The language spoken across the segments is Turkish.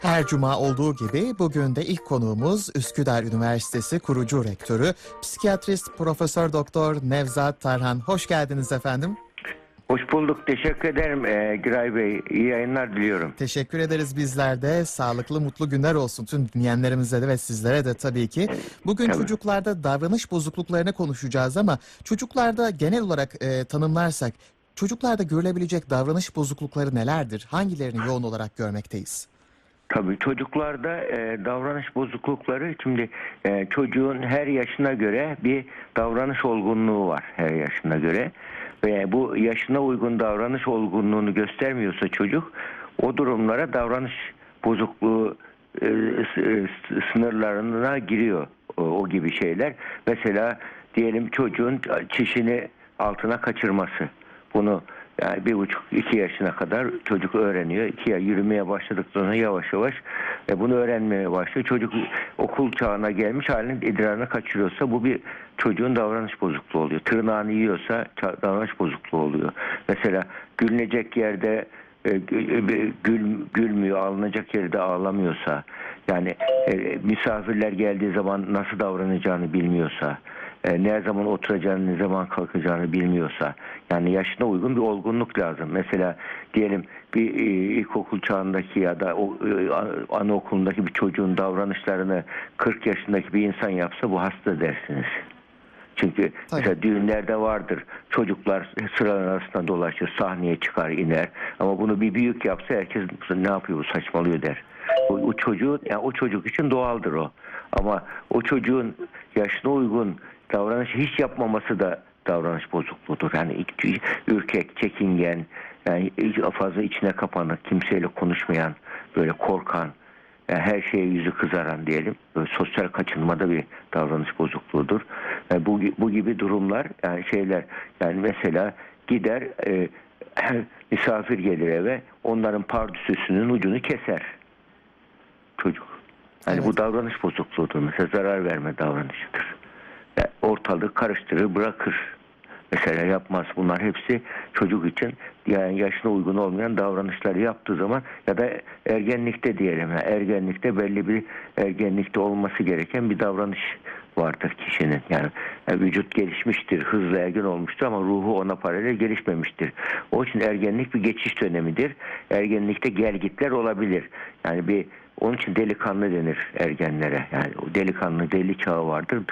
Her cuma olduğu gibi bugün de ilk konuğumuz Üsküdar Üniversitesi kurucu rektörü, psikiyatrist Profesör Doktor Nevzat Tarhan. Hoş geldiniz efendim. Hoş bulduk. Teşekkür ederim ee, Giray Bey. İyi yayınlar diliyorum. Teşekkür ederiz bizler de. Sağlıklı, mutlu günler olsun tüm dinleyenlerimize de ve sizlere de tabii ki. Bugün Tabii. çocuklarda davranış bozukluklarını konuşacağız ama çocuklarda genel olarak e, tanımlarsak çocuklarda görülebilecek davranış bozuklukları nelerdir? Hangilerini yoğun olarak görmekteyiz? Tabii çocuklarda e, davranış bozuklukları şimdi e, çocuğun her yaşına göre bir davranış olgunluğu var her yaşına göre. Ve bu yaşına uygun davranış olgunluğunu göstermiyorsa çocuk o durumlara davranış bozukluğu e, e, sınırlarına giriyor o, o gibi şeyler. Mesela diyelim çocuğun çişini altına kaçırması. Bunu yani bir buçuk iki yaşına kadar çocuk öğreniyor. İki yürümeye başladıktan sonra yavaş yavaş e, bunu öğrenmeye başlıyor. Çocuk okul çağına gelmiş halinin idrarını kaçırıyorsa bu bir çocuğun davranış bozukluğu oluyor. Tırnağını yiyorsa davranış bozukluğu oluyor. Mesela gülünecek yerde e, gül, gül- gülmüyor, ağlanacak yerde ağlamıyorsa, yani e, misafirler geldiği zaman nasıl davranacağını bilmiyorsa, e, ne zaman oturacağını, ne zaman kalkacağını bilmiyorsa, yani yaşına uygun bir olgunluk lazım. Mesela diyelim bir e, ilkokul çağındaki ya da o e, anaokulundaki bir çocuğun davranışlarını 40 yaşındaki bir insan yapsa bu hasta dersiniz. Çünkü Tabii. mesela düğünlerde vardır. Çocuklar sıralar arasında dolaşır, sahneye çıkar, iner. Ama bunu bir büyük yapsa herkes ne yapıyor bu saçmalıyor der. O, o çocuğun yani o çocuk için doğaldır o. Ama o çocuğun yaşına uygun davranış hiç yapmaması da davranış bozukluğudur. Yani ürkek, çekingen, yani fazla içine kapanık, kimseyle konuşmayan, böyle korkan, yani her şeye yüzü kızaran diyelim. Böyle sosyal kaçınmada bir davranış bozukluğudur. Yani bu bu gibi durumlar yani şeyler yani mesela gider e, misafir gelir eve onların pardüsüsünün ucunu keser çocuk. Yani Evet. bu davranış bozukluğudur. Mesela zarar verme davranışıdır. Yani ortalığı karıştırır bırakır. Mesela yapmaz. Bunlar hepsi çocuk için yani yaşına uygun olmayan davranışları yaptığı zaman ya da ergenlikte diyelim. Yani ergenlikte belli bir ergenlikte olması gereken bir davranış vardır kişinin. Yani, yani vücut gelişmiştir, hızlı ergen olmuştur ama ruhu ona paralel gelişmemiştir. O için ergenlik bir geçiş dönemidir. Ergenlikte gelgitler olabilir. Yani bir onun için delikanlı denir ergenlere. Yani o delikanlı deli çağı vardır.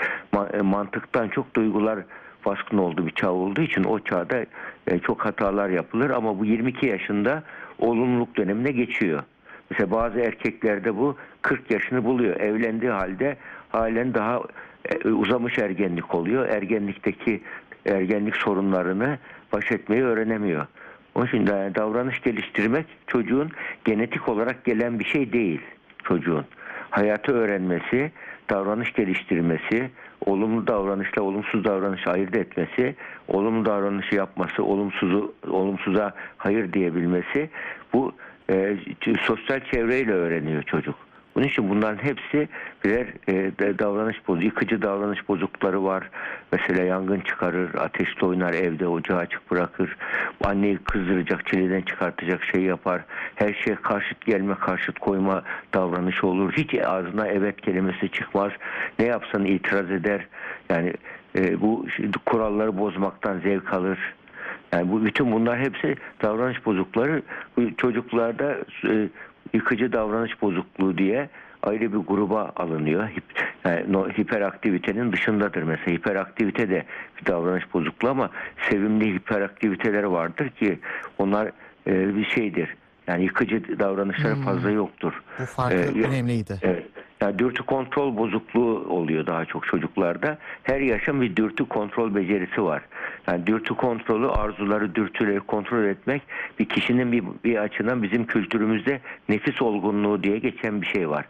E, mantıktan çok duygular baskın olduğu bir çağ olduğu için o çağda e, çok hatalar yapılır ama bu 22 yaşında olumluluk dönemine geçiyor. Mesela bazı erkeklerde bu 40 yaşını buluyor. Evlendiği halde halen daha e, uzamış ergenlik oluyor. Ergenlikteki ergenlik sorunlarını baş etmeyi öğrenemiyor. Onun için davranış geliştirmek çocuğun genetik olarak gelen bir şey değil çocuğun. Hayatı öğrenmesi, davranış geliştirmesi, olumlu davranışla olumsuz davranışı ayırt etmesi, olumlu davranışı yapması, olumsuzu olumsuza hayır diyebilmesi bu e, sosyal çevreyle öğreniyor çocuk. Bunun için bunların hepsi birer e, davranış bozu, yıkıcı davranış bozuklukları var. Mesela yangın çıkarır, ateşte oynar, evde ocağı açık bırakır. Anneyi kızdıracak, çileden çıkartacak şey yapar. Her şeye karşıt gelme, karşıt koyma davranışı olur. Hiç ağzına evet kelimesi çıkmaz. Ne yapsan itiraz eder. Yani e, bu kuralları bozmaktan zevk alır. Yani bu bütün bunlar hepsi davranış bozukları. Bu çocuklarda e, yıkıcı davranış bozukluğu diye ayrı bir gruba alınıyor. Yani no- hiperaktivitenin dışındadır mesela. Hiperaktivite de bir davranış bozukluğu ama sevimli hiperaktiviteler vardır ki onlar e, bir şeydir. Yani yıkıcı davranışları Hmm. fazla yoktur. Bu farkı Ee, önemliydi. Evet. Yani dürtü kontrol bozukluğu oluyor daha çok çocuklarda. Her yaşın bir dürtü kontrol becerisi var. Yani dürtü kontrolü, arzuları, dürtüleri kontrol etmek bir kişinin bir, bir açıdan bizim kültürümüzde nefis olgunluğu diye geçen bir şey var.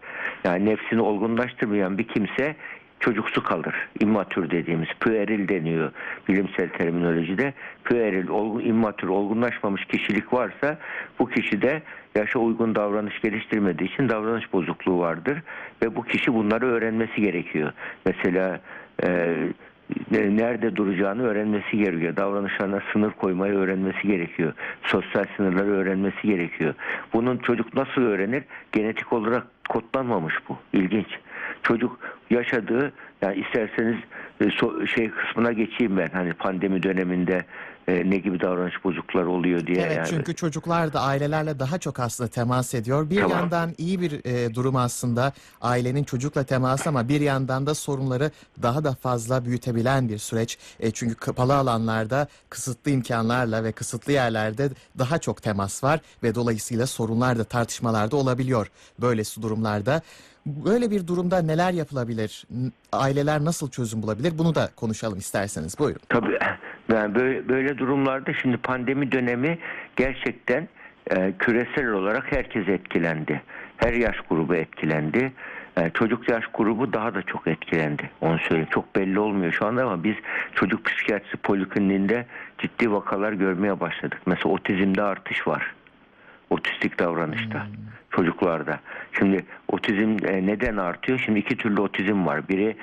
Yani nefsini olgunlaştırmayan bir kimse çocuksu kalır. İmmatür dediğimiz pueril deniyor bilimsel terminolojide. Pueril, olgun, immatür, olgunlaşmamış kişilik varsa bu kişide yaşa uygun davranış geliştirmediği için davranış bozukluğu vardır ve bu kişi bunları öğrenmesi gerekiyor. Mesela e, ne- nerede duracağını öğrenmesi gerekiyor. Davranışlarına sınır koymayı öğrenmesi gerekiyor. Sosyal sınırları öğrenmesi gerekiyor. Bunun çocuk nasıl öğrenir? Genetik olarak kodlanmamış bu. İlginç. Çocuk yaşadığı yani isterseniz e, şey kısmına geçeyim ben. Hani pandemi döneminde e, ne gibi davranış bozuklukları oluyor diye. Evet yani. çünkü çocuklar da ailelerle daha çok aslında temas ediyor. Bir Tamam. yandan iyi bir e, durum aslında ailenin çocukla teması ama bir yandan da sorunları daha da fazla büyütebilen bir süreç. E, çünkü kapalı alanlarda kısıtlı imkanlarla ve kısıtlı yerlerde daha çok temas var ve dolayısıyla sorunlar da tartışmalar da olabiliyor böyle su durumlarda. Böyle bir durumda neler yapılabilir? Aileler nasıl çözüm bulabilir? Bunu da konuşalım isterseniz. Buyurun. Tabii yani böyle, böyle durumlarda şimdi pandemi dönemi gerçekten e, küresel olarak herkes etkilendi. Her yaş grubu etkilendi. E, çocuk yaş grubu daha da çok etkilendi. Onu söyleyeyim. Çok belli olmuyor şu anda ama biz çocuk psikiyatrisi polikliniğinde ciddi vakalar görmeye başladık. Mesela otizmde artış var. Otistik davranışta çocuklarda. Şimdi otizm e, neden artıyor? Şimdi iki türlü otizm var. Biri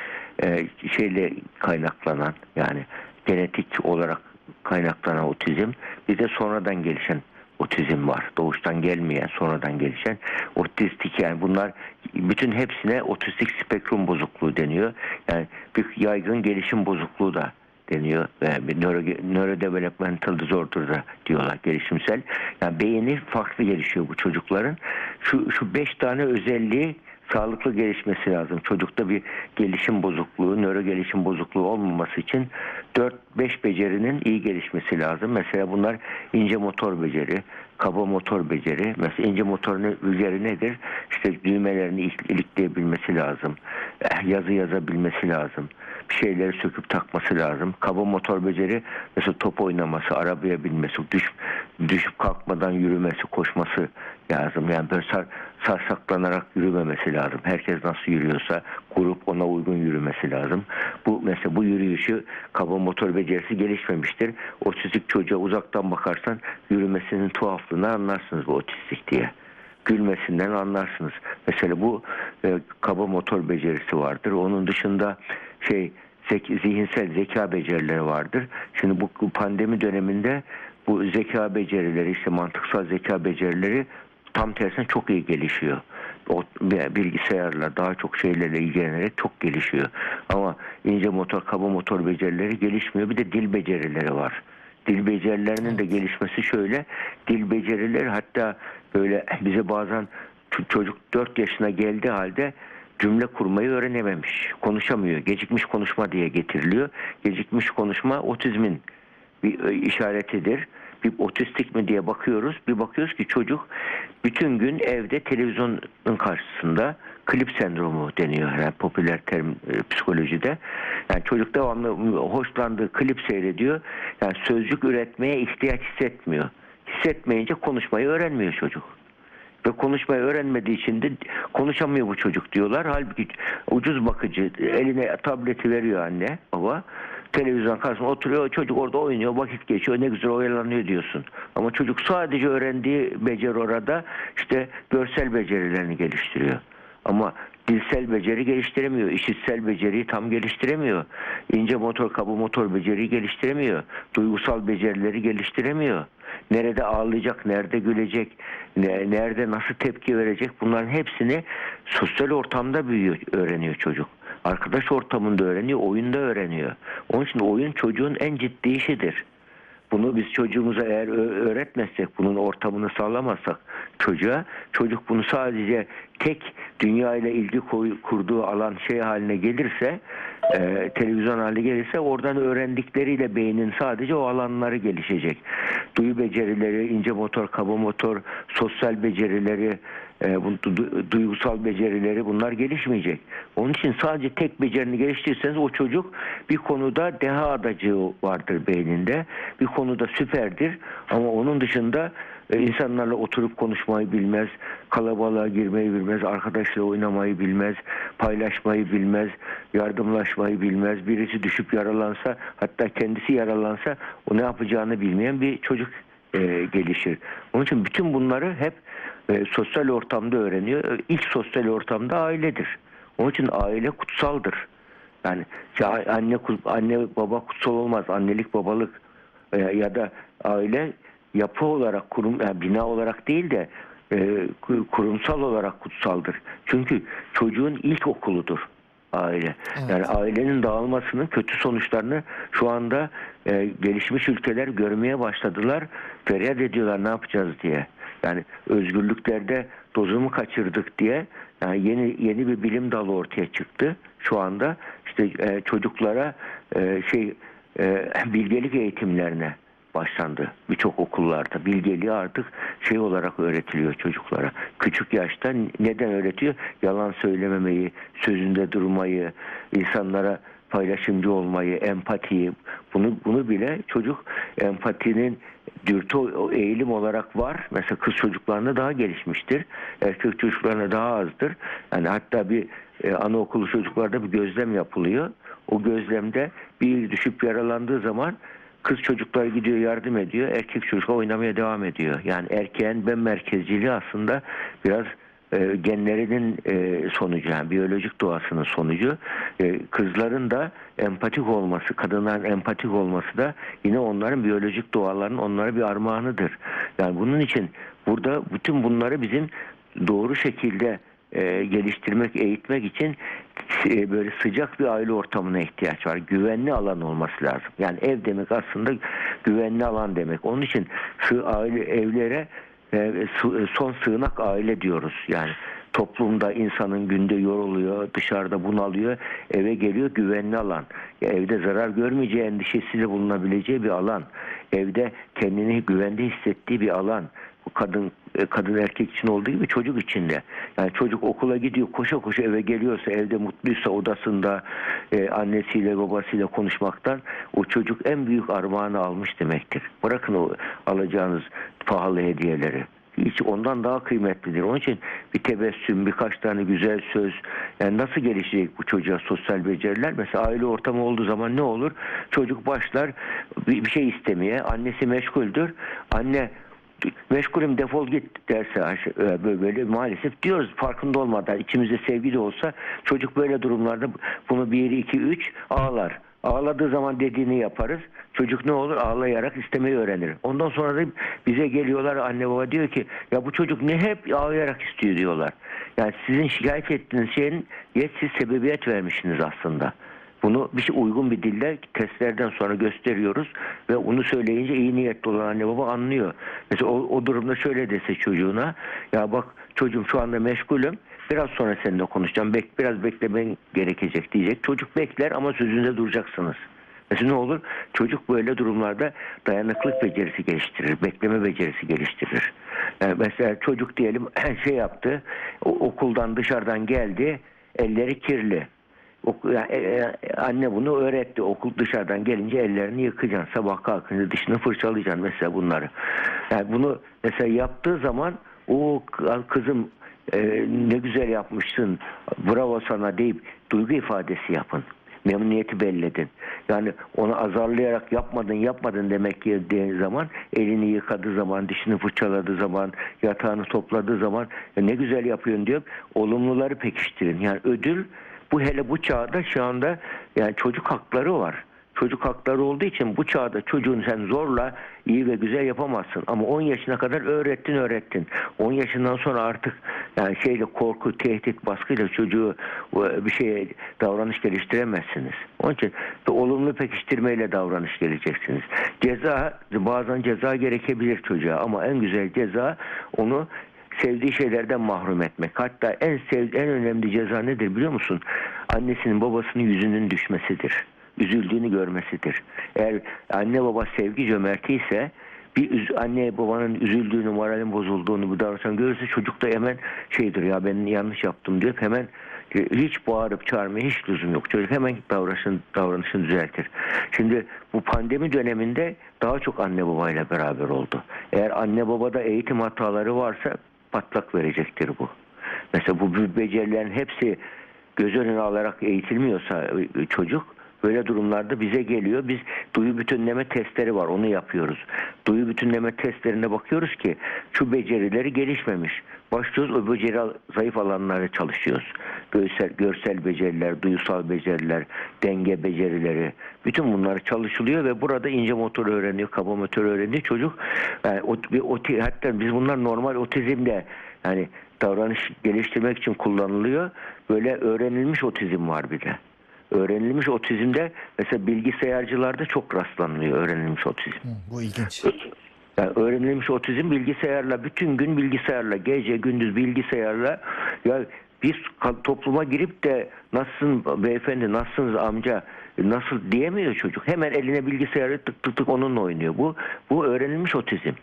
e, şeyle kaynaklanan yani genetik olarak kaynaklanan otizm. Bir de sonradan gelişen otizm var. Doğuştan gelmeyen, sonradan gelişen otistik yani bunlar bütün hepsine otistik spektrum bozukluğu deniyor. Yani bir yaygın gelişim bozukluğu da deniyor. Bir nöro, neurodevelopmental disorder da diyorlar gelişimsel. Yani beyni farklı gelişiyor bu çocukların. Şu, şu beş tane özelliği sağlıklı gelişmesi lazım. Çocukta bir gelişim bozukluğu, nöro gelişim bozukluğu olmaması için 4-5 becerinin iyi gelişmesi lazım. Mesela bunlar ince motor beceri, kaba motor beceri. Mesela ince motor ne- beceri nedir? İşte düğmelerini ilik- ilikleyebilmesi lazım. Eh, Yazı yazabilmesi lazım. Bir şeyleri söküp takması lazım. Kaba motor beceri mesela top oynaması, arabaya binmesi, düş, düşüp kalkmadan yürümesi, koşması lazım. Yani böyle sar, sarsaklanarak yürümemesi lazım. Herkes nasıl yürüyorsa grup ona uygun yürümesi lazım. Bu mesela bu yürüyüşü kaba motor becerisi gelişmemiştir. Otistik çocuğa uzaktan bakarsan yürümesinin tuhaflığını anlarsınız bu otistik diye gülmesinden anlarsınız. Mesela bu e, kaba motor becerisi vardır. Onun dışında şey zihinsel zeka becerileri vardır. Şimdi bu pandemi döneminde bu zeka becerileri işte mantıksal zeka becerileri tam tersine çok iyi gelişiyor. O bilgisayarla daha çok şeylerle ilgilenerek çok gelişiyor. Ama ince motor, kaba motor becerileri gelişmiyor. Bir de dil becerileri var. Dil becerilerinin de gelişmesi şöyle. Dil becerileri hatta böyle bize bazen çocuk 4 yaşına geldiği halde cümle kurmayı öğrenememiş. Konuşamıyor. Gecikmiş konuşma diye getiriliyor. Gecikmiş konuşma otizmin bir e, işaretidir. Bir otistik mi diye bakıyoruz. Bir bakıyoruz ki çocuk bütün gün evde televizyonun karşısında klip sendromu deniyor yani popüler terim e, psikolojide. Yani çocuk devamlı hoşlandığı klip seyrediyor. Yani sözcük üretmeye ihtiyaç hissetmiyor. Hissetmeyince konuşmayı öğrenmiyor çocuk. Ve konuşmayı öğrenmediği için de konuşamıyor bu çocuk diyorlar. Halbuki ucuz bakıcı eline tableti veriyor anne baba. Televizyon karşısında oturuyor çocuk orada oynuyor vakit geçiyor ne güzel oyalanıyor diyorsun. Ama çocuk sadece öğrendiği beceri orada işte görsel becerilerini geliştiriyor. Ama dilsel beceri geliştiremiyor. işitsel beceriyi tam geliştiremiyor. ince motor, kaba motor beceriyi geliştiremiyor. Duygusal becerileri geliştiremiyor. Nerede ağlayacak, nerede gülecek, ne- nerede nasıl tepki verecek bunların hepsini sosyal ortamda büyüyor, öğreniyor çocuk. Arkadaş ortamında öğreniyor, oyunda öğreniyor. Onun için oyun çocuğun en ciddi işidir. Bunu biz çocuğumuza eğer öğretmezsek, bunun ortamını sağlamazsak çocuğa, çocuk bunu sadece tek dünya ile ilgi koy- kurduğu alan şey haline gelirse, e, televizyon haline gelirse oradan öğrendikleriyle beynin sadece o alanları gelişecek. Duyu becerileri, ince motor, kaba motor, sosyal becerileri, e, bu du- duygusal becerileri bunlar gelişmeyecek. Onun için sadece tek becerini geliştirirseniz o çocuk bir konuda deha adacığı vardır beyninde. Bir konuda süperdir ama onun dışında e, insanlarla oturup konuşmayı bilmez, kalabalığa girmeyi bilmez, arkadaşla oynamayı bilmez, paylaşmayı bilmez, yardımlaşmayı bilmez. Birisi düşüp yaralansa hatta kendisi yaralansa o ne yapacağını bilmeyen bir çocuk e, gelişir. Onun için bütün bunları hep e, sosyal ortamda öğreniyor. E, İlk sosyal ortamda ailedir. Onun için aile kutsaldır. Yani ya anne anne baba kutsal olmaz. Annelik babalık e, ya da aile yapı olarak kurum yani bina olarak değil de e, ku- kurumsal olarak kutsaldır. Çünkü çocuğun ilk okuludur aile. Evet. Yani ailenin dağılmasının kötü sonuçlarını şu anda e, gelişmiş ülkeler görmeye başladılar. Feryat ediyorlar ne yapacağız diye. Yani özgürlüklerde dozunu kaçırdık diye yani yeni yeni bir bilim dalı ortaya çıktı. Şu anda işte e, çocuklara e, şey e, bilgelik eğitimlerine başlandı birçok okullarda. Bilgeliği artık şey olarak öğretiliyor çocuklara. Küçük yaşta neden öğretiyor? Yalan söylememeyi, sözünde durmayı, insanlara paylaşımcı olmayı, empatiyi. Bunu bunu bile çocuk empatinin dürtü eğilim olarak var. Mesela kız çocuklarında daha gelişmiştir. Erkek çocuklarında daha azdır. Yani hatta bir e, anaokulu çocuklarda bir gözlem yapılıyor. O gözlemde bir düşüp yaralandığı zaman Kız çocuklar gidiyor yardım ediyor. Erkek çocuk oynamaya devam ediyor. Yani erkeğin ben merkezciliği aslında biraz e, genlerinin e, sonucu yani biyolojik doğasının sonucu. E, kızların da empatik olması, kadınların empatik olması da yine onların biyolojik doğalarının onlara bir armağanıdır. Yani bunun için burada bütün bunları bizim doğru şekilde e, geliştirmek, eğitmek için e, böyle sıcak bir aile ortamına ihtiyaç var. Güvenli alan olması lazım. Yani ev demek aslında güvenli alan demek. Onun için sığ aile evlere son sığınak aile diyoruz. Yani toplumda insanın günde yoruluyor, dışarıda bunalıyor, eve geliyor güvenli alan. Evde zarar görmeyeceği endişesiyle bulunabileceği bir alan. Evde kendini güvende hissettiği bir alan. Bu kadın e, kadın erkek için olduğu gibi çocuk için de. Yani çocuk okula gidiyor koşa koşa eve geliyorsa evde mutluysa odasında e, annesiyle babasıyla konuşmaktan o çocuk en büyük armağanı almış demektir. Bırakın o alacağınız pahalı hediyeleri. Hiç ondan daha kıymetlidir. Onun için bir tebessüm, birkaç tane güzel söz. Yani nasıl gelişecek bu çocuğa sosyal beceriler? Mesela aile ortamı olduğu zaman ne olur? Çocuk başlar bir şey istemeye. Annesi meşguldür. Anne meşgulüm defol git derse e, böyle, maalesef diyoruz farkında olmadan içimizde sevgi de olsa çocuk böyle durumlarda bunu 1 2 3 ağlar. Ağladığı zaman dediğini yaparız. Çocuk ne olur? Ağlayarak istemeyi öğrenir. Ondan sonra da bize geliyorlar anne baba diyor ki ya bu çocuk ne hep ağlayarak istiyor diyorlar. Yani sizin şikayet ettiğiniz şeyin yet sebebiyet vermişsiniz aslında. Bunu bir şey uygun bir dille testlerden sonra gösteriyoruz ve onu söyleyince iyi niyetli olan anne baba anlıyor. Mesela o, o durumda şöyle dese çocuğuna ya bak çocuğum şu anda meşgulüm biraz sonra seninle konuşacağım bek, biraz beklemen gerekecek diyecek. Çocuk bekler ama sözünde duracaksınız. Mesela ne olur? Çocuk böyle durumlarda dayanıklık becerisi geliştirir, bekleme becerisi geliştirir. Yani mesela çocuk diyelim şey yaptı, okuldan dışarıdan geldi, elleri kirli. Anne bunu öğretti. Okul dışarıdan gelince ellerini yıkacaksın. Sabah kalkınca dişini fırçalayacaksın mesela bunları. Yani bunu mesela yaptığı zaman o kızım e, ne güzel yapmışsın bravo sana deyip duygu ifadesi yapın. Memnuniyeti belledin. Yani onu azarlayarak yapmadın yapmadın demek geldiği zaman elini yıkadığı zaman, dişini fırçaladığı zaman, yatağını topladığı zaman "Ya ne güzel yapıyorsun diyor. Olumluları pekiştirin. Yani ödül bu hele bu çağda şu anda yani çocuk hakları var. Çocuk hakları olduğu için bu çağda çocuğun sen zorla iyi ve güzel yapamazsın. Ama 10 yaşına kadar öğrettin öğrettin. 10 yaşından sonra artık yani şeyle korku, tehdit, baskıyla çocuğu e, bir şeye davranış geliştiremezsiniz. Onun için de olumlu pekiştirmeyle davranış geleceksiniz. Ceza bazen ceza gerekebilir çocuğa ama en güzel ceza onu sevdiği şeylerden mahrum etmek. Hatta en sev en önemli ceza nedir biliyor musun? Annesinin babasının yüzünün düşmesidir. Üzüldüğünü görmesidir. Eğer anne baba sevgi cömerti ise bir üz- anne babanın üzüldüğünü, moralin bozulduğunu bu davranıştan görürse çocuk da hemen şeydir ya ben yanlış yaptım diyor hemen hiç bağırıp çağırmaya hiç lüzum yok. Çocuk hemen davranışını, davranışını düzeltir. Şimdi bu pandemi döneminde daha çok anne babayla beraber oldu. Eğer anne babada eğitim hataları varsa patlak verecektir bu. Mesela bu becerilerin hepsi göz önüne alarak eğitilmiyorsa e, çocuk böyle durumlarda bize geliyor. Biz duyu bütünleme testleri var onu yapıyoruz. Duyu bütünleme testlerine bakıyoruz ki şu becerileri gelişmemiş. Başlıyoruz o beceri zayıf alanlara çalışıyoruz. Görsel, görsel beceriler, duyusal beceriler, denge becerileri. Bütün bunlar çalışılıyor ve burada ince motor öğreniyor, kaba motor öğreniyor çocuk. Yani o, bir oti, hatta biz bunlar normal otizmde yani davranış geliştirmek için kullanılıyor. Böyle öğrenilmiş otizm var bir de. Öğrenilmiş otizmde mesela bilgisayarcılarda çok rastlanmıyor öğrenilmiş otizm. Hı, bu ilginç. Yani öğrenilmiş otizm bilgisayarla bütün gün bilgisayarla gece gündüz bilgisayarla ya biz topluma girip de nasılsın beyefendi nasılsınız amca nasıl diyemiyor çocuk. Hemen eline bilgisayarı tık tık tık onunla oynuyor. Bu bu öğrenilmiş otizm.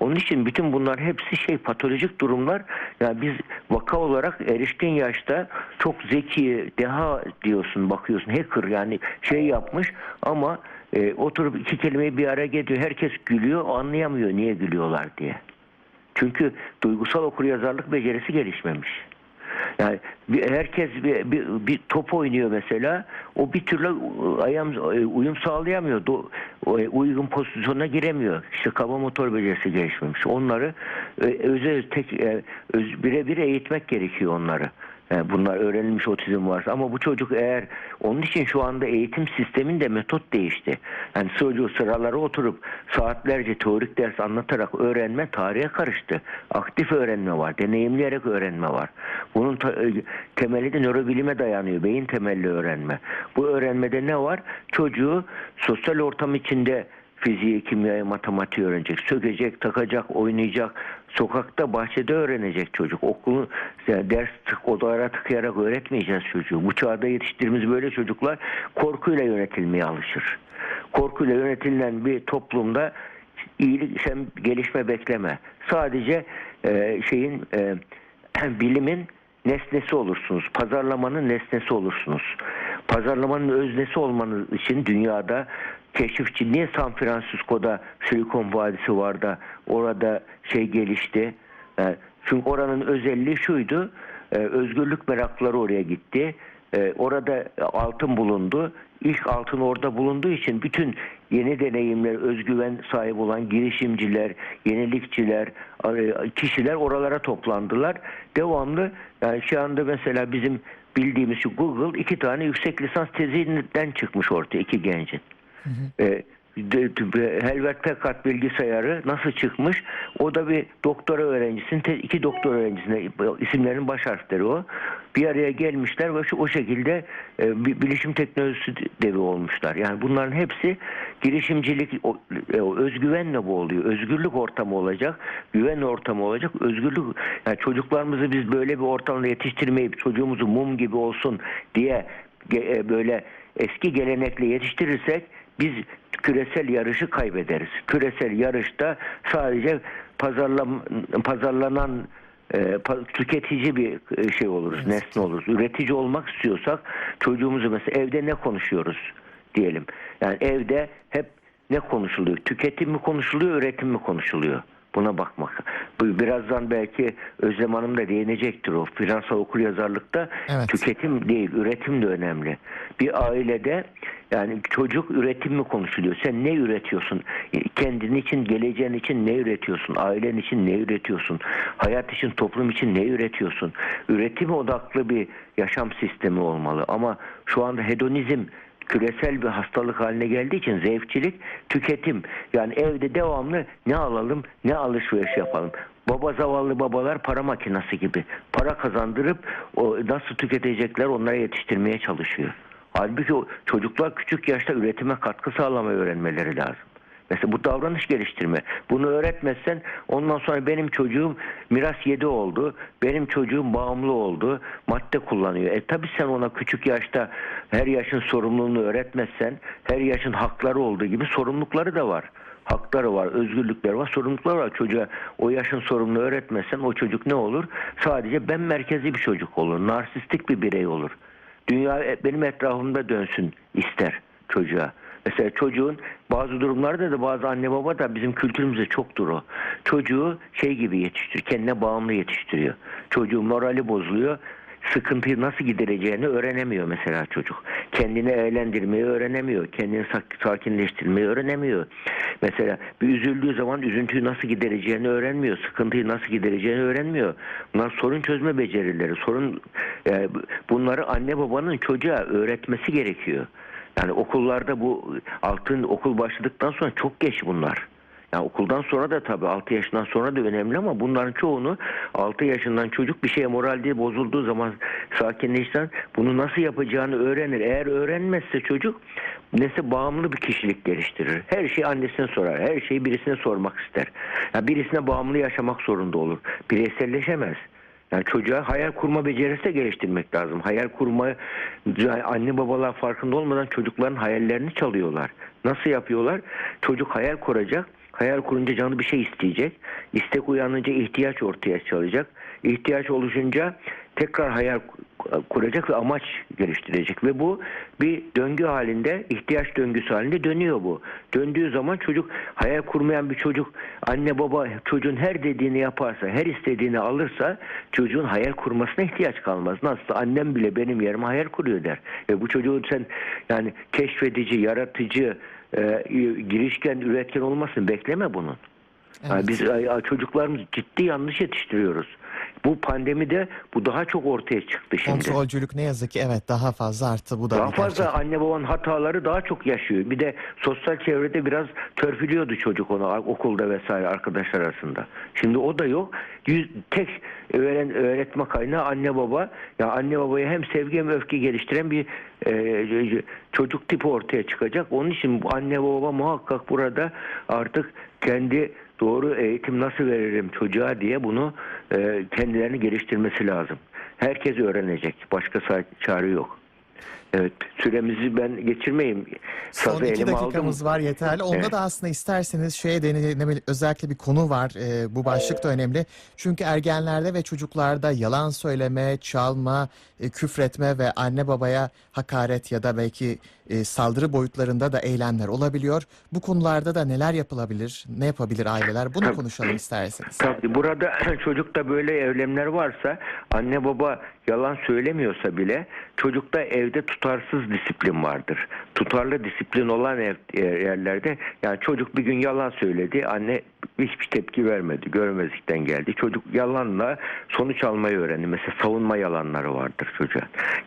Onun için bütün bunlar hepsi şey patolojik durumlar. Yani biz vaka olarak erişkin yaşta çok zeki, deha diyorsun, bakıyorsun, hacker yani şey yapmış ama e, oturup iki kelimeyi bir araya getiriyor. Herkes gülüyor, anlayamıyor niye gülüyorlar diye. Çünkü duygusal okuryazarlık becerisi gelişmemiş. Yani bir, herkes bir, bir, bir top oynuyor mesela. O bir türlü ayam, uyum sağlayamıyor. Do, o, uygun pozisyona giremiyor. İşte kaba motor becerisi gelişmemiş. Onları e, özel tek e, öz, birebir eğitmek gerekiyor onları. Yani bunlar öğrenilmiş otizm varsa ama bu çocuk eğer onun için şu anda eğitim sisteminde metot değişti. Yani çocuğu sıralara oturup saatlerce teorik ders anlatarak öğrenme tarihe karıştı. Aktif öğrenme var, deneyimleyerek öğrenme var. Bunun e, temeli de nörobilime dayanıyor, beyin temelli öğrenme. Bu öğrenmede ne var? Çocuğu sosyal ortam içinde fiziği, kimyayı, matematiği öğrenecek. Sökecek, takacak, oynayacak. Sokakta, bahçede öğrenecek çocuk. Okulu yani ders tık, odalara tıkayarak öğretmeyeceğiz çocuğu. Bu çağda yetiştirdiğimiz böyle çocuklar korkuyla yönetilmeye alışır. Korkuyla yönetilen bir toplumda iyilik, sen gelişme bekleme. Sadece e, şeyin e, bilimin nesnesi olursunuz. Pazarlamanın nesnesi olursunuz. Pazarlamanın öznesi olmanız için dünyada keşifçi niye San Francisco'da Silikon Vadisi var da orada şey gelişti. Yani çünkü oranın özelliği şuydu. e, özgürlük meraklıları oraya gitti. E, orada altın bulundu. İlk altın orada bulunduğu için bütün yeni deneyimler, özgüven sahibi olan girişimciler, yenilikçiler, e, kişiler oralara toplandılar. Devamlı yani şu anda mesela bizim bildiğimiz şu Google iki tane yüksek lisans tezinden çıkmış ortaya iki gencin. E, de- de- Helvet Packard bilgisayarı nasıl çıkmış? O da bir doktora öğrencisinin iki doktor öğrencisine isimlerinin baş harfleri o. Bir araya gelmişler ve şu, o şekilde e, bilişim teknolojisi devi olmuşlar. Yani bunların hepsi girişimcilik, e, özgüvenle bu oluyor. Özgürlük ortamı olacak, güven ortamı olacak. Özgürlük, yani çocuklarımızı biz böyle bir ortamda yetiştirmeyip çocuğumuzu mum gibi olsun diye e, böyle eski gelenekle yetiştirirsek biz küresel yarışı kaybederiz. Küresel yarışta sadece pazarlam pazarlanan e, tüketici bir e, şey oluruz, nesne oluruz. Üretici olmak istiyorsak çocuğumuzu mesela evde ne konuşuyoruz diyelim. Yani evde hep ne konuşuluyor? Tüketim mi konuşuluyor, üretim mi konuşuluyor? Buna bakmak. Birazdan belki Özlem Hanım da değinecektir o. Finansal okuryazarlıkta Evet. tüketim değil, üretim de önemli. Bir ailede yani çocuk üretim mi konuşuluyor? Sen ne üretiyorsun? Kendin için, geleceğin için ne üretiyorsun? Ailen için ne üretiyorsun? Hayat için, toplum için ne üretiyorsun? Üretim odaklı bir yaşam sistemi olmalı. Ama şu anda hedonizm küresel bir hastalık haline geldiği için zevkçilik, tüketim. Yani evde devamlı ne alalım, ne alışveriş yapalım. Baba zavallı babalar para makinesi gibi. Para kazandırıp o nasıl tüketecekler onlara yetiştirmeye çalışıyor. Halbuki çocuklar küçük yaşta üretime katkı sağlamayı öğrenmeleri lazım. Mesela bu davranış geliştirme. Bunu öğretmezsen ondan sonra benim çocuğum miras yedi oldu. Benim çocuğum bağımlı oldu. Madde kullanıyor. E tabi sen ona küçük yaşta her yaşın sorumluluğunu öğretmezsen her yaşın hakları olduğu gibi sorumlulukları da var. Hakları var, özgürlükleri var, sorumlulukları var. Çocuğa o yaşın sorumluluğu öğretmezsen o çocuk ne olur? Sadece ben merkezi bir çocuk olur. Narsistik bir birey olur. Dünya e, benim etrafımda dönsün ister çocuğa. Mesela çocuğun bazı durumlarda da bazı anne baba da bizim kültürümüzde çoktur o. Çocuğu şey gibi yetiştiriyor, kendine bağımlı yetiştiriyor. Çocuğun morali bozuluyor. sıkıntıyı nasıl gidereceğini öğrenemiyor mesela çocuk. Kendini eğlendirmeyi öğrenemiyor. Kendini sak- sakinleştirmeyi öğrenemiyor. Mesela bir üzüldüğü zaman üzüntüyü nasıl gidereceğini öğrenmiyor. Sıkıntıyı nasıl gidereceğini öğrenmiyor. Bunlar sorun çözme becerileri. Sorun e, bunları anne babanın çocuğa öğretmesi gerekiyor. Yani okullarda bu altın okul başladıktan sonra çok geç bunlar. Yani okuldan sonra da tabii 6 yaşından sonra da önemli ama bunların çoğunu 6 yaşından çocuk bir şeye moralde bozulduğu zaman sakinleşsen bunu nasıl yapacağını öğrenir. Eğer öğrenmezse çocuk nese bağımlı bir kişilik geliştirir. Her şeyi annesine sorar. Her şeyi birisine sormak ister. Yani birisine bağımlı yaşamak zorunda olur. Bireyselleşemez. Yani çocuğa hayal kurma becerisi de geliştirmek lazım. Hayal kurma anne babalar farkında olmadan çocukların hayallerini çalıyorlar. Nasıl yapıyorlar? Çocuk hayal kuracak. Hayal kurunca canı bir şey isteyecek. İstek uyanınca ihtiyaç ortaya çıkacak. İhtiyaç oluşunca tekrar hayal kuracak ve amaç geliştirecek ve bu bir döngü halinde ihtiyaç döngüsü halinde dönüyor bu. Döndüğü zaman çocuk hayal kurmayan bir çocuk anne baba çocuğun her dediğini yaparsa her istediğini alırsa çocuğun hayal kurmasına ihtiyaç kalmaz. Nasıl annem bile benim yerime hayal kuruyor der. Ve bu çocuğun sen yani keşfedici, yaratıcı, e, girişken, üretken olmasını bekleme bunun. Yani Evet. biz ay- ay, çocuklarımız ciddi yanlış yetiştiriyoruz. Bu pandemide bu daha çok ortaya çıktı şimdi. Kontrolcülük ne yazık ki evet daha fazla arttı. Bu da Daha fazla gerçek. anne babanın hataları daha çok yaşıyor. Bir de sosyal çevrede biraz törpülüyordu çocuk onu okulda vesaire arkadaşlar arasında. Şimdi o da yok. Yüz, tek öğren, öğretme kaynağı anne baba. Ya anne babaya hem sevgi hem öfke geliştiren bir e, çocuk tipi ortaya çıkacak. Onun için anne baba muhakkak burada artık kendi doğru eğitim nasıl veririm çocuğa diye bunu e, kendilerini geliştirmesi lazım. Herkes öğrenecek. Başka çare yok. Evet, süremizi ben geçirmeyeyim. Son Sazı iki elime dakikamız aldım. var yeterli. Onda Evet. da aslında isterseniz şeye denilebilir özellikle bir konu var. Ee, bu başlık da önemli. Çünkü ergenlerde ve çocuklarda yalan söyleme, çalma, e, küfretme ve anne babaya hakaret ya da belki e, saldırı boyutlarında da eylemler olabiliyor. Bu konularda da neler yapılabilir? Ne yapabilir aileler? Bunu Tabii. konuşalım isterseniz. Tabii burada çocukta böyle evlemler varsa anne baba yalan söylemiyorsa bile çocukta evde tutarsız disiplin vardır. Tutarlı disiplin olan yerlerde yani çocuk bir gün yalan söyledi anne hiçbir tepki vermedi görmezlikten geldi. Çocuk yalanla sonuç almayı öğrendi. Mesela savunma yalanları vardır çocuğa.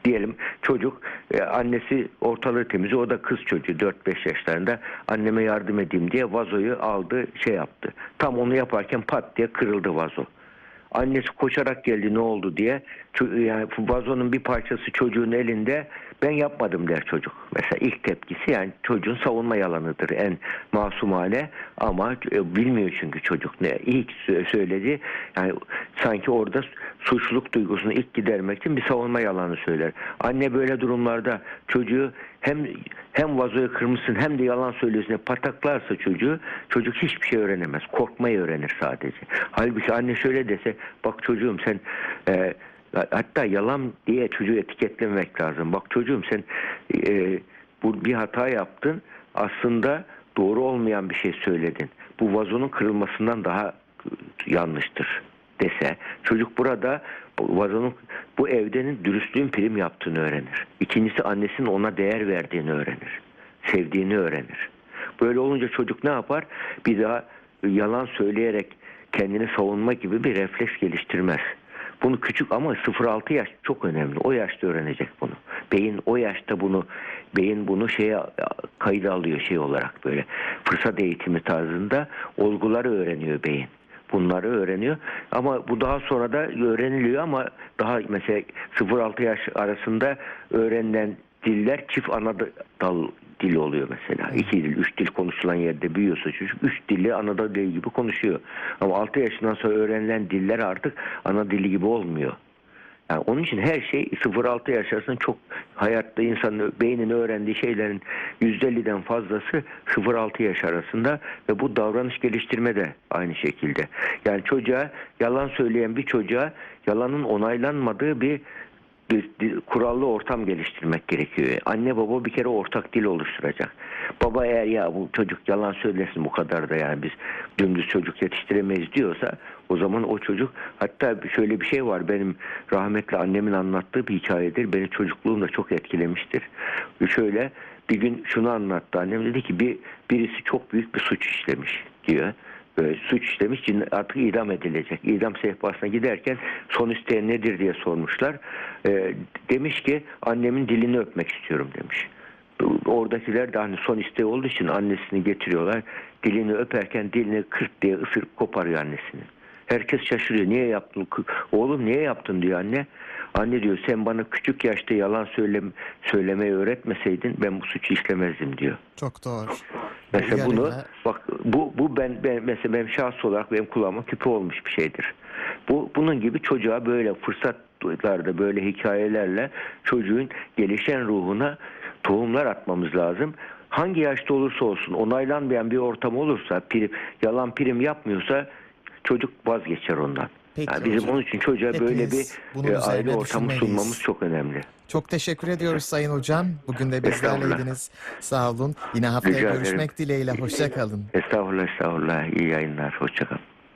Diyelim çocuk e, annesi ortalığı temizi o da kız çocuğu 4-5 yaşlarında anneme yardım edeyim diye vazoyu aldı şey yaptı. Tam onu yaparken pat diye kırıldı vazo. Annesi koşarak geldi ne oldu diye. Yani vazonun bir parçası çocuğun elinde ben yapmadım der çocuk. Mesela ilk tepkisi yani çocuğun savunma yalanıdır en masumane ama e, bilmiyor çünkü çocuk ne ilk sö- söyledi yani sanki orada suçluluk duygusunu ilk gidermek için bir savunma yalanı söyler. Anne böyle durumlarda çocuğu hem hem vazoyu kırmışsın hem de yalan söylüyorsun diye pataklarsa çocuğu çocuk hiçbir şey öğrenemez. Korkmayı öğrenir sadece. Halbuki anne şöyle dese bak çocuğum sen e, hatta yalan diye çocuğu etiketlemek lazım. Bak çocuğum sen e, bu bir hata yaptın. Aslında doğru olmayan bir şey söyledin. Bu vazonun kırılmasından daha yanlıştır dese çocuk burada bu vazonun bu evdenin dürüstlüğün prim yaptığını öğrenir. İkincisi annesinin ona değer verdiğini öğrenir. Sevdiğini öğrenir. Böyle olunca çocuk ne yapar? Bir daha yalan söyleyerek kendini savunma gibi bir refleks geliştirmez. Bunu küçük ama 0-6 yaş çok önemli. O yaşta öğrenecek bunu. Beyin o yaşta bunu beyin bunu şeye kayda alıyor şey olarak böyle fırsat eğitimi tarzında olguları öğreniyor beyin. Bunları öğreniyor ama bu daha sonra da öğreniliyor ama daha mesela 0-6 yaş arasında öğrenilen diller çift ana dal dil oluyor mesela. İki dil, üç dil konuşulan yerde büyüyorsa çocuk üç dili ana dil gibi konuşuyor. Ama 6 yaşından sonra öğrenilen diller artık ana dili gibi olmuyor. Yani onun için her şey 0-6 yaş arasında çok hayatta insanın beynini öğrendiği şeylerin %50'den fazlası 0-6 yaş arasında ve bu davranış geliştirme de aynı şekilde. Yani çocuğa yalan söyleyen bir çocuğa yalanın onaylanmadığı bir bir, kurallı ortam geliştirmek gerekiyor. Anne baba bir kere ortak dil oluşturacak. Baba eğer ya bu çocuk yalan söylesin bu kadar da yani biz dümdüz çocuk yetiştiremeyiz diyorsa o zaman o çocuk hatta şöyle bir şey var benim rahmetli annemin anlattığı bir hikayedir. Beni çocukluğumda çok etkilemiştir. Şöyle bir gün şunu anlattı annem dedi ki bir birisi çok büyük bir suç işlemiş diyor. Suç işlemiş artık idam edilecek. İdam sehpasına giderken son isteğin nedir diye sormuşlar. Ee, demiş ki annemin dilini öpmek istiyorum demiş. Oradakiler de hani son isteği olduğu için annesini getiriyorlar. Dilini öperken dilini kırt diye ısırıp koparıyor annesini. Herkes şaşırıyor. Niye yaptın? Oğlum niye yaptın diyor anne. Anne diyor sen bana küçük yaşta yalan söylem söylemeyi öğretmeseydin ben bu suçu işlemezdim diyor. Çok doğru. Mesela Uyarıyla- bunu bak bu bu ben, ben mesela benim şahs olarak benim kulağıma küpe olmuş bir şeydir. Bu bunun gibi çocuğa böyle fırsatlarda böyle hikayelerle çocuğun gelişen ruhuna tohumlar atmamız lazım. Hangi yaşta olursa olsun onaylanmayan bir ortam olursa prim, yalan prim yapmıyorsa çocuk vazgeçer ondan. Peki Yani bizim hocam. onun için çocuğa böyle bir Hepimiz bunun e, aile ortamı düşünmeliyiz. sunmamız çok önemli. Çok teşekkür ediyoruz Sayın Hocam. Bugün de bizlerleydiniz. Sağ olun. Yine haftaya Rica ederim. görüşmek dileğiyle. Hoşça kalın. Estağfurullah estağfurullah iyi yayınlar hoşçakalın.